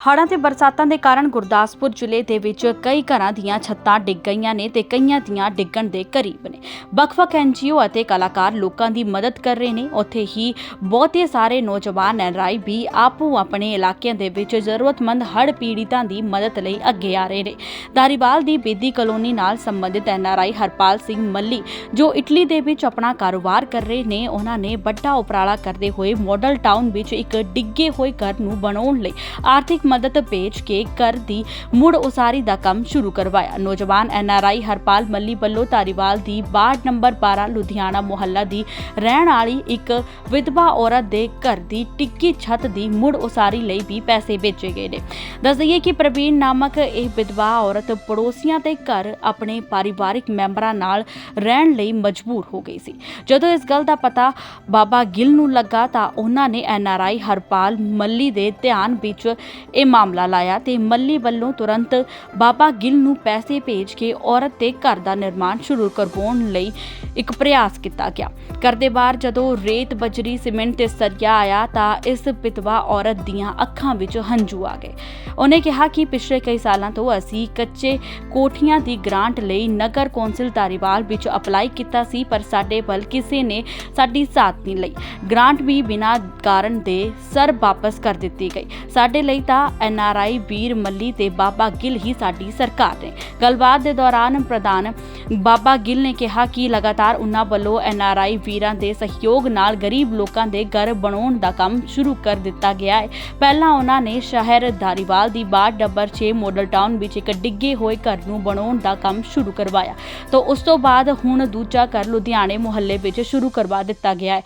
ਹੜ੍ਹਾਂ ਤੇ ਬਰਸਾਤਾਂ ਦੇ ਕਾਰਨ ਗੁਰਦਾਸਪੁਰ ਜ਼ਿਲ੍ਹੇ ਦੇ ਵਿੱਚ ਕਈ ਘਰਾਂ ਦੀਆਂ ਛੱਤਾਂ ਡਿੱਗ ਗਈਆਂ ਨੇ ਤੇ ਕਈਆਂ ਦੀਆਂ ਡਿੱਗਣ ਦੇ ਕਰੀਬ ਨੇ। ਵੱਖ-ਵੱਖ ਐਨਜੀਓ ਅਤੇ ਕਲਾਕਾਰ ਲੋਕਾਂ ਦੀ ਮਦਦ ਕਰ ਰਹੇ ਨੇ। ਉੱਥੇ ਹੀ ਬਹੁਤੇ ਸਾਰੇ ਨੌਜਵਾਨ ਐਨਰਾਈ ਵੀ ਆਪੋ ਆਪਣੇ ਇਲਾਕਿਆਂ ਦੇ ਵਿੱਚ ਜ਼ਰੂਰਤਮੰਦ ਹੜ੍ਹ ਪੀੜਿਤਾਂ ਦੀ ਮਦਦ ਲਈ ਅੱਗੇ ਆ ਰਹੇ ਨੇ। ਦਾਰੀਵਾਲ ਦੀ ਬੇਦੀ ਕਲੋਨੀ ਨਾਲ ਸੰਬੰਧਿਤ ਐਨਆਰਆਈ ਹਰਪਾਲ ਸਿੰਘ ਮੱਲੀ, ਜੋ ਇਟਲੀ ਦੇ ਵਿੱਚ ਆਪਣਾ ਕਾਰੋਬਾਰ ਕਰ ਰਹੇ ਨੇ, ਉਹਨਾਂ ਨੇ ਵੱਡਾ ਉਪਰਾਲਾ ਕਰਦੇ ਹੋਏ ਮਾਡਲ ਟਾਊਨ ਵਿੱਚ ਇੱਕ ਡਿੱਗੇ ਹੋਏ ਘਰ ਨੂੰ ਬਣਾਉਣ ਲਈ ਆਰਥਿਕ ਮਦਦ ਭੇਜ ਕੇ ਘਰ ਦੀ ਮੁੜ ਉਸਾਰੀ ਦਾ ਕੰਮ ਸ਼ੁਰੂ ਕਰਵਾਇਆ। ਨੌਜਵਾਨ ਐਨਆਰਆਈ ਹਰਪਾਲ ਮੱਲੀ ਵੱਲੋਂ ਧਾਰੀਵਾਲ ਦੀ ਵਾਰਡ ਨੰਬਰ 12 ਲੁਧਿਆਣਾ ਮੁਹੱਲਾ ਦੀ ਰਹਿਣ ਵਾਲੀ ਇੱਕ ਵਿਧਵਾ ਔਰਤ ਦੇ ਘਰ ਦੀ ਟਿੱਕੀ ਛੱਤ ਦੀ ਮੁੜ ਉਸਾਰੀ ਲਈ ਵੀ ਪੈਸੇ ਭੇਜੇ ਗਏ ਨੇ। ਦੱਸ ਦਈਏ ਕਿ ਪ੍ਰਵੀਨ ਨਾਮਕ ਇਹ ਵਿਧਵਾ ਔਰਤ ਪੜੋਸੀਆਂ ਦੇ ਘਰ ਆਪਣੇ ਪਰਿਵਾਰਿਕ ਮੈਂਬਰਾਂ ਨਾਲ ਰਹਿਣ ਲਈ ਮਜਬੂਰ ਹੋ ਗਈ ਸੀ। ਜਦੋਂ ਇਸ ਗੱਲ ਦਾ ਪਤਾ ਬਾਬਾ ਗਿੱਲ ਨੂੰ ਲੱਗਾ ਤਾਂ ਉਹਨਾਂ ਨੇ ਐਨਆਰਆਈ ਹਰਪਾਲ ਮੱਲੀ ਦੇ ਧਿਆਨ ਵਿੱਚ ਇਹ ਮਾਮਲਾ ਲਾਇਆ ਤੇ ਮੱਲੀ ਵੱਲੋਂ ਤੁਰੰਤ ਬਾਬਾ ਗਿੱਲ ਨੂੰ ਪੈਸੇ ਭੇਜ ਕੇ ਔਰਤ ਦੇ ਘਰ ਦਾ ਨਿਰਮਾਣ ਸ਼ੁਰੂ ਕਰਵਾਉਣ ਲਈ ਇੱਕ ਪ੍ਰਯਾਸ ਕੀਤਾ ਗਿਆ। ਘਰ ਦੇ ਬਾਹਰ ਜਦੋਂ ਰੇਤ ਬਜਰੀ, ਸੀਮੈਂਟ ਤੇ ਸਰੀਆ ਆਇਆ ਤਾਂ ਇਸ ਵਿਧਵਾ ਔਰਤ ਦੀਆਂ ਅੱਖਾਂ ਵਿੱਚ ਹੰਝੂ ਆ ਗਏ। ਉਹਨੇ ਕਿਹਾ ਕਿ ਪਿਛਲੇ ਕਈ ਸਾਲਾਂ ਤੋਂ ਅਸੀਂ ਕੱਚੇ ਕੋਠੀਆਂ ਦੀ ਗ੍ਰਾਂਟ ਲਈ ਨਗਰ ਕੌਂਸਲ ਧਾਰੀਵਾਲ ਵਿੱਚ ਅਪਲਾਈ ਕੀਤਾ ਸੀ, ਪਰ ਸਾਡੇ ਵੱਲ ਕਿਸੇ ਨੇ ਸਾਡੀ ਸਾਥ ਨਹੀਂ ਲਈ। ਗ੍ਰਾਂਟ ਵੀ ਬਿਨਾਂ ਕਾਰਨ ਦੇ ਸਰ ਵਾਪਸ ਕਰ ਦਿੱਤੀ ਗਈ। ਸਾਡੇ ਲਈ ਤਾਂ ਐਨਆਰਆਈ ਵੀਰ ਮੱਲੀ ਤੇ ਬਾਬਾ ਗਿੱਲ ਹੀ ਸਾਡੀ ਸਰਕਾਰ ਨੇ। ਗੱਲਬਾਤ ਦੇ ਦੌਰਾਨ ਪ੍ਰਧਾਨ ਬਾਬਾ ਗਿੱਲ ਨੇ ਕਿਹਾ ਕਿ ਲਗਾਤਾਰ ਉਹਨਾਂ ਵੱਲੋਂ ਐਨਆਰਆਈ ਵੀਰਾਂ ਦੇ ਸਹਿਯੋਗ ਨਾਲ ਗਰੀਬ ਲੋਕਾਂ ਦੇ ਘਰ ਬਣਾਉਣ ਦਾ ਕੰਮ ਸ਼ੁਰੂ ਕਰ ਦਿੱਤਾ ਗਿਆ ਹੈ। ਪਹਿਲਾਂ ਉਹਨਾਂ ਨੇ ਸ਼ਹਿਰ ਧਾਰੀਵਾਲ ਦੀ ਵਾਰਡ ਨੰਬਰ 6 ਮਾਡਲ ਟਾਊਨ ਵਿੱਚ ਇੱਕ ਡਿੱਗੇ ਹੋਏ ਘਰ ਨੂੰ ਬਣਾਉਣ ਦਾ ਕੰਮ ਸ਼ੁਰੂ ਕਰਵਾਇਆ। ਤਾਂ ਉਸ ਤੋਂ ਬਾਅਦ ਹੁਣ ਦੂਜਾ ਘਰ ਲੁਧਿਆਣੇ ਮੁਹੱਲੇ ਵਿੱਚ ਸ਼ੁਰੂ ਕਰਵਾ ਦਿੱਤਾ ਗਿਆ ਹੈ।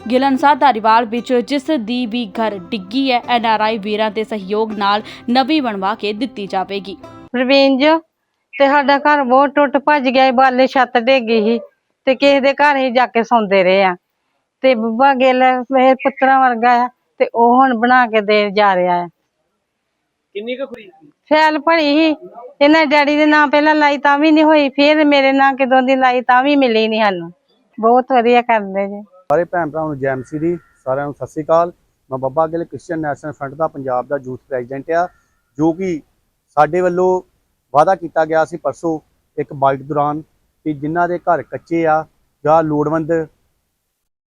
ਗਿਲਨਸਾ ਧਾਰੀਵਾਲ ਵਿੱਚ ਜਿਸ ਦੀ ਵੀ ਘਰ ਡਿੱਗੀ ਹੈ ਐਨਆਰਆਈ ਵੀਰਾਂ ਦੇ ਸਹਿਯੋਗ ਨਾਲ ਨਵੀਂ ਬਣਵਾ ਕੇ ਦਿੱਤੀ ਜਾਵੇਗੀ। ਪ੍ਰਵੀਨ ਜੋ ਤੇ ਸਾਡਾ ਘਰ ਬਹੁਤ ਟੁੱਟ ਭੱਜ ਗਿਆ ਸੀ, ਬਾਲੇ ਛੱਤ ਡਿੱਗ ਗਈ ਸੀ ਤੇ ਕਿਸੇ ਦੇ ਘਰ ਹੀ ਜਾ ਕੇ ਸੌਂਦੇ ਰਹੇ ਆ। ਤੇ ਬੱਬਾ ਗਿੱਲ ਮੇਰੇ ਪੁੱਤਰਾਂ ਵਰਗਾ ਆ ਤੇ ਉਹ ਹੁਣ ਬਣਾ ਕੇ ਦੇ ਜਾ ਰਿਹਾ ਆ। ਕਿੰਨੀ ਕੁ ਖੁਰੀ ਸੀ? ਫੈਲ ਭਰੀ ਸੀ। ਇਹਨਾਂ ਡੈਡੀ ਦੇ ਨਾਂ ਪਹਿਲਾਂ ਲਾਈ ਤਾਂ ਵੀ ਨਹੀਂ ਹੋਈ ਫਿਰ ਮੇਰੇ ਨਾਂ ਕਿਦੋਂ ਦੀ ਲਾਈ ਤਾਂ ਵੀ ਮਿਲੀ ਨਹੀਂ ਸਾਨੂੰ। ਬਹੁਤ ਵਧੀਆ ਕਰਦੇ ਜੀ। ਸਾਰੇ ਭੈਣ ਭਰਾਵਾਂ ਨੂੰ ਜੈਮਸੀ ਦੀ, ਸਾਰਿਆਂ ਨੂੰ ਸਤਿ ਸ੍ਰੀ ਅਕਾਲ। ਮੈਂ Babba Gill Christian National Front ਦਾ ਪੰਜਾਬ ਦਾ ਯੂਥ ਪ੍ਰੈਜ਼ੀਡੈਂਟ ਆ, ਜੋ ਕਿ ਸਾਡੇ ਵੱਲੋਂ ਵਾਅਦਾ ਕੀਤਾ ਗਿਆ ਸੀ ਪਰਸੋਂ ਇੱਕ ਬਾਈਟ ਦੌਰਾਨ ਕਿ ਜਿਨ੍ਹਾਂ ਦੇ ਘਰ ਕੱਚੇ ਆ ਜਾਂ ਲੋੜਵੰਦ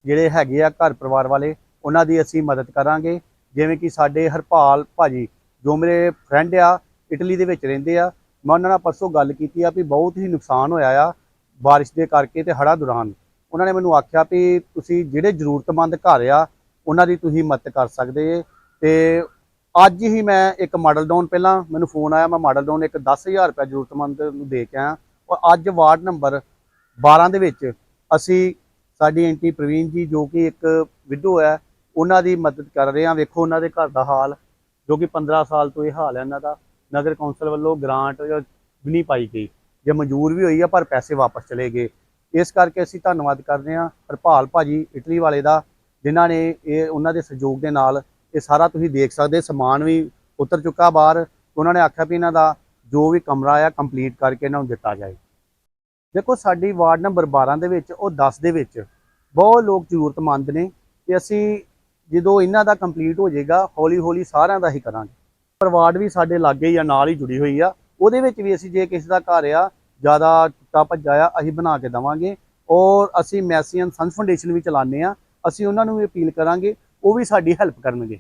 ਜਿਹੜੇ ਹੈਗੇ ਆ ਘਰ ਪਰਿਵਾਰ ਵਾਲੇ, ਉਹਨਾਂ ਦੀ ਅਸੀਂ ਮਦਦ ਕਰਾਂਗੇ। ਜਿਵੇਂ ਕਿ ਸਾਡੇ ਹਰਪਾਲ ਭਾਜੀ, ਜੋ ਮੇਰੇ ਫਰੈਂਡ ਆ, ਇਟਲੀ ਦੇ ਵਿੱਚ ਰਹਿੰਦੇ ਆ, ਮੈਂ ਉਹਨਾਂ ਨਾਲ ਪਰਸੋਂ ਗੱਲ ਕੀਤੀ ਆ ਵੀ ਬਹੁਤ ਹੀ ਨੁਕਸਾਨ ਹੋਇਆ ਆ ਬਾਰਿਸ਼ ਦੇ ਕਰਕੇ ਤੇ ਹੜ੍ਹਾਂ ਦੌਰਾਨ। ਉਹਨਾਂ ਨੇ ਮੈਨੂੰ ਆਖਿਆ ਵੀ ਤੁਸੀਂ ਜਿਹੜੇ ਜ਼ਰੂਰਤਮੰਦ ਘਰ ਆ, ਉਹਨਾਂ ਦੀ ਤੁਸੀਂ ਮਦਦ ਕਰ ਸਕਦੇ ਏ ਤੇ ਅੱਜ ਹੀ ਮੈਂ ਇੱਕ ਮਾਡਲ ਡਾਊਨ ਪਹਿਲਾਂ ਮੈਨੂੰ ਫੋਨ ਆਇਆ, ਮੈਂ ਮਾਡਲ ਡਾਊਨ ਇੱਕ 10000 ਰੁਪਏ ਜ਼ਰੂਰਤਮੰਦ ਨੂੰ ਦੇ ਕੇ ਆਇਆ। ਔਰ ਅੱਜ ਵਾਰਡ ਨੰਬਰ 12 ਦੇ ਵਿੱਚ ਅਸੀਂ ਸਾਡੀ ਐਂਟੀ ਪ੍ਰਵੀਨ ਜੀ ਜੋ ਕਿ ਇੱਕ ਵਿਡੋ ਹੈ, ਉਹਨਾਂ ਦੀ ਮਦਦ ਕਰ ਰਹੇ ਹਾਂ। ਵੇਖੋ ਉਹਨਾਂ ਦੇ ਘਰ ਦਾ ਹਾਲ, ਜੋ ਕਿ 15 ਸਾਲ ਤੋਂ ਇਹ ਹਾਲ ਹੈ ਇਹਨਾਂ ਦਾ। ਨਗਰ ਕੌਂਸਲ ਵੱਲੋਂ ਗ੍ਰਾਂਟ ਵੀ ਨਹੀਂ ਪਾਈ ਗਈ। ਜੇ ਮਨਜ਼ੂਰ ਵੀ ਹੋਈ ਆ, ਪਰ ਪੈਸੇ ਵਾਪਸ ਚਲੇ ਗਏ। ਇਸ ਕਰਕੇ ਅਸੀਂ ਧੰਨਵਾਦ ਕਰਦੇ ਹਾਂ ਹਰਪਾਲ ਭਾਜੀ ਇਟਲੀ ਵਾਲੇ ਦਾ, ਜਿਨ੍ਹਾਂ ਨੇ ਇਹ, ਉਹਨਾਂ ਦੇ ਸਹਿਯੋਗ ਦੇ ਨਾਲ ਇਹ ਸਾਰਾ ਤੁਸੀਂ ਦੇਖ ਸਕਦੇ, ਸਮਾਨ ਵੀ ਉਤਰ ਚੁੱਕਾ ਬਾਹਰ। ਉਹਨਾਂ ਨੇ ਆਖਿਆ ਵੀ ਇਹਨਾਂ ਦਾ ਜੋ ਵੀ ਕਮਰਾ ਆ ਕੰਪਲੀਟ ਕਰਕੇ ਇਹਨਾਂ ਨੂੰ ਦਿੱਤਾ ਜਾਏ। ਦੇਖੋ ਸਾਡੀ ਵਾਰਡ ਨੰਬਰ 12 ਦੇ ਵਿੱਚ, ਉਹ 10 ਦੇ ਵਿੱਚ ਬਹੁਤ ਲੋਕ ਜ਼ਰੂਰਤਮੰਦ ਨੇ ਤੇ ਅਸੀਂ ਜਦੋਂ ਇਹਨਾਂ ਦਾ ਕੰਪਲੀਟ ਹੋ ਜਾਏਗਾ ਹੌਲੀ ਹੌਲੀ ਸਾਰਿਆਂ ਦਾ ਹੀ ਕਰਾਂਗੇ। ਪਰ ਵਾਰਡ ਵੀ ਸਾਡੇ ਲਾਗੇ ਹੀ ਆ ਨਾਲ ਹੀ ਜੁੜੀ ਹੋਈ ਆ, ਉਹਦੇ ਵਿੱਚ ਵੀ ਅਸੀਂ ਜੇ ਕਿਸੇ ਦਾ ਘਰ ਆ ਜ਼ਿਆਦਾ ਟੁੱਟਾ ਭੱਜਾ ਆ, ਅਸੀਂ ਬਣਾ ਕੇ ਦਵਾਂਗੇ। ਔਰ ਅਸੀਂ ਮੈਸੀਅਨ ਸੰਸ ਫਾਊਂਡੇਸ਼ਨ ਵੀ ਚਲਾਉਂਦੇ ਆ ਅਸੀਂ ਉਹਨਾਂ ਨੂੰ ਵੀ ਅਪੀਲ ਕਰਾਂਗੇ, ਉਹ ਵੀ ਸਾਡੀ ਹੈਲਪ ਕਰਨਗੇ।